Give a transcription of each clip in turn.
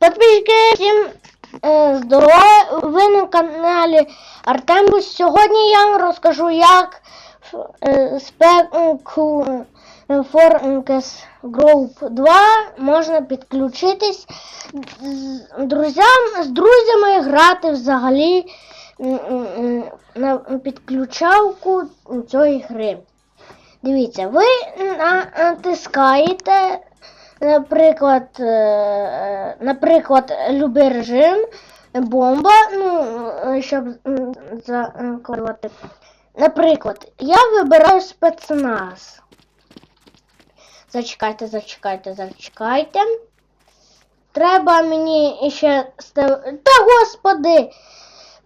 Подписчики, всім е, здорово! Ви на каналі Артембус. Сьогодні я вам розкажу, як е, спеку Fornkes Group 2 можна підключитись з друзям, з друзями грати взагалі на підключалку цієї гри. Дивіться, ви натискаєте, наприклад, е, наприклад, любий режим, бомба, ну, е, щоб закладувати. Наприклад, я вибираю спецназ. Зачекайте, зачекайте, зачекайте. Треба мені ще Та господи!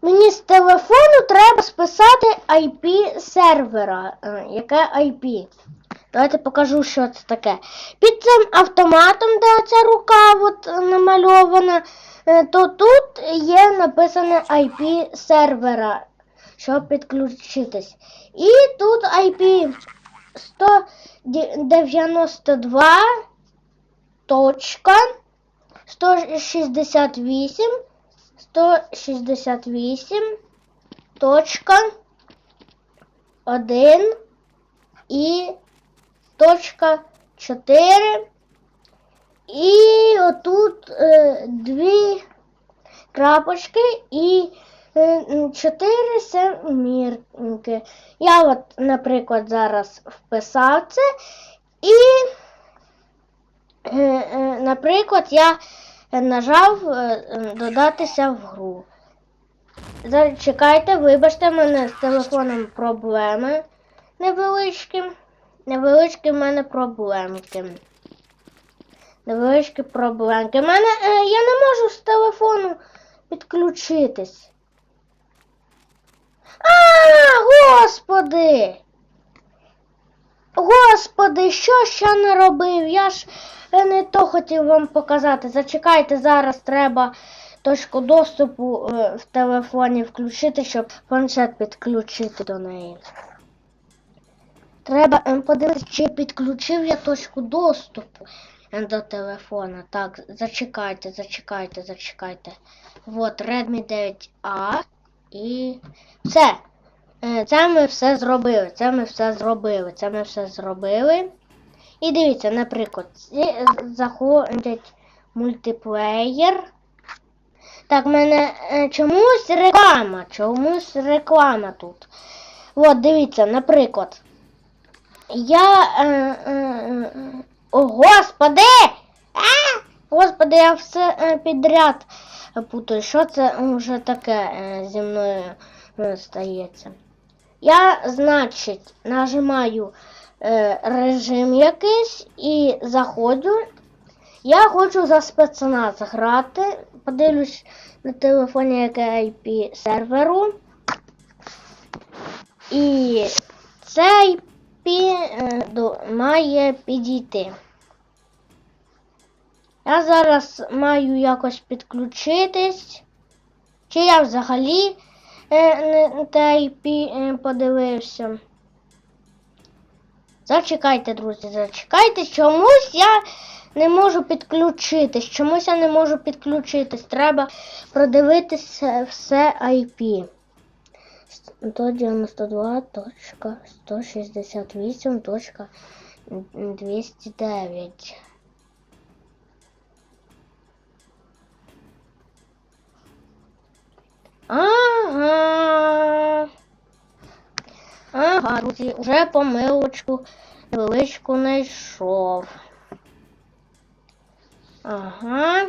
Мені з телефону треба списати IP сервера. Е, Яке IP? Давайте покажу, що це таке. Під цим автоматом, де ця рука от е, намальована, е, то тут є написане IP сервера, щоб підключитись. І тут IP 192 точка 168 168 точка 1 і точка 4 і отут е, дві крапочки і е, м, семірки. Я от, наприклад, зараз вписав це і, е, е, наприклад, я нажав е, е, додатися в гру. Зачекайте, вибачте, в мене з телефоном проблеми невеличкі. Невеличкі в мене проблемки. Невеличкі проблемки. В мене е, я не можу з телефону підключитись. А, господи! Господи, що я не робив? Я ж е, не то хотів вам показати. Зачекайте, зараз треба точку доступу е, в телефоні включити, щоб планшет підключити до неї. Треба ем, подивитися, чи підключив я точку доступу ем, до телефона. Так, зачекайте, зачекайте, зачекайте. Вот, Redmi 9A і все. Е, Це ми все зробили. Це ми все зробили. Це ми все зробили. І дивіться, наприклад, ці заходять мультиплеєр. Так, в мене е, чомусь реклама. Чомусь реклама тут. От, дивіться, наприклад. Я. Е, е, е, о, господи! А! Господи, я все е, підряд путаю. Що це вже таке е, зі мною е, стається? Я, значить, нажимаю е, режим якийсь і заходжу. Я хочу за спецназ грати. Подивлюсь на телефоні, яке IP серверу. І цей IP е, має підійти. Я зараз маю якось підключитись. Чи я взагалі е, не IP е, подивився. Зачекайте, друзі, зачекайте. Чомусь я не можу підключитись. Чомусь я не можу підключитись. Треба продивитися все IP. 192.168.209. Ага. Ага, друзі, вже помилочку невеличку знайшов. Ага.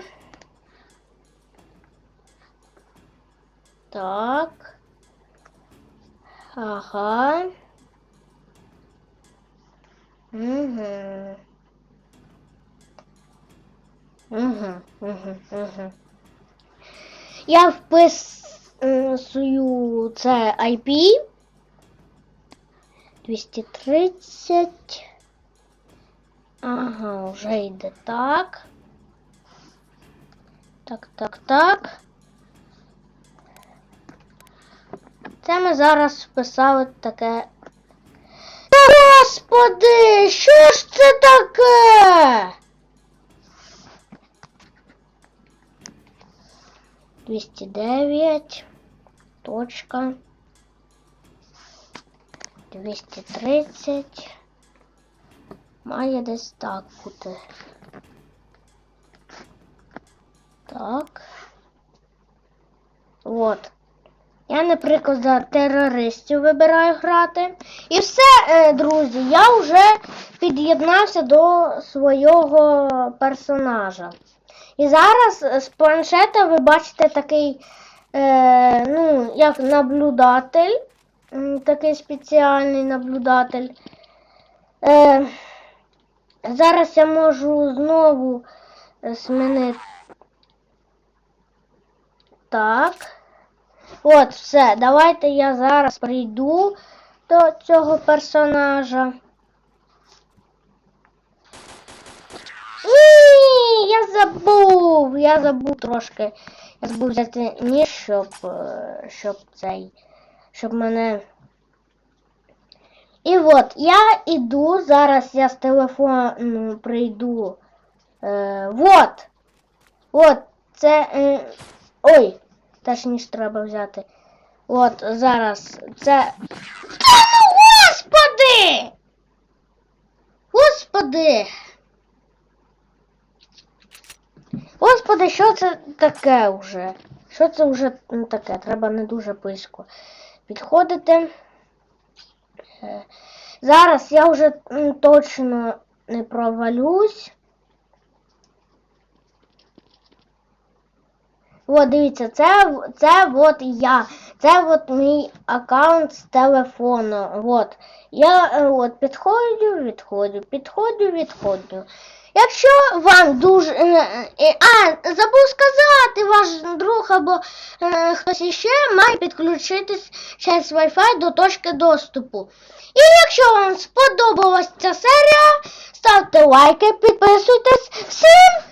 Так. Ага. Угу. Угу, угу, угу. Я вписую це IP 230. Ага, вже йде так. Так, так, так. Це ми зараз вписали таке. Господи, що ж це таке? 209. Точка. 230. Має десь так бути. Так. От. Я, наприклад, за терористів вибираю грати. І все, е, друзі, я вже під'єднався до свого персонажа. І зараз з планшета ви бачите такий, е, ну, як наблюдатель, такий спеціальний наблюдатель. Е, зараз я можу знову змінити. Так. От, все. Давайте я зараз прийду до цього персонажа. Я забув. Я забув трошки. Я забув взяти ніж, щоб, е, щоб цей. Щоб мене. І от, я іду, зараз я з телефону прийду. Е, вот. От, це. Е, ой, теж ніж треба взяти. От, зараз це. Та ну господи! Господи! Господи, що це таке вже? Що це вже таке? Треба не дуже близько підходити. Е, Зараз я вже точно не провалюсь. От, дивіться, це, це от я. Це от мій аккаунт з телефону. От. Я е, от підходжу, відходжу, підходжу, відходжу. Якщо вам дуже. е, е, А, забув сказати, ваш друг або хтось іще має підключитись через Wi-Fi до точки доступу. І якщо вам сподобалась ця серія, ставте лайки, підписуйтесь. Всім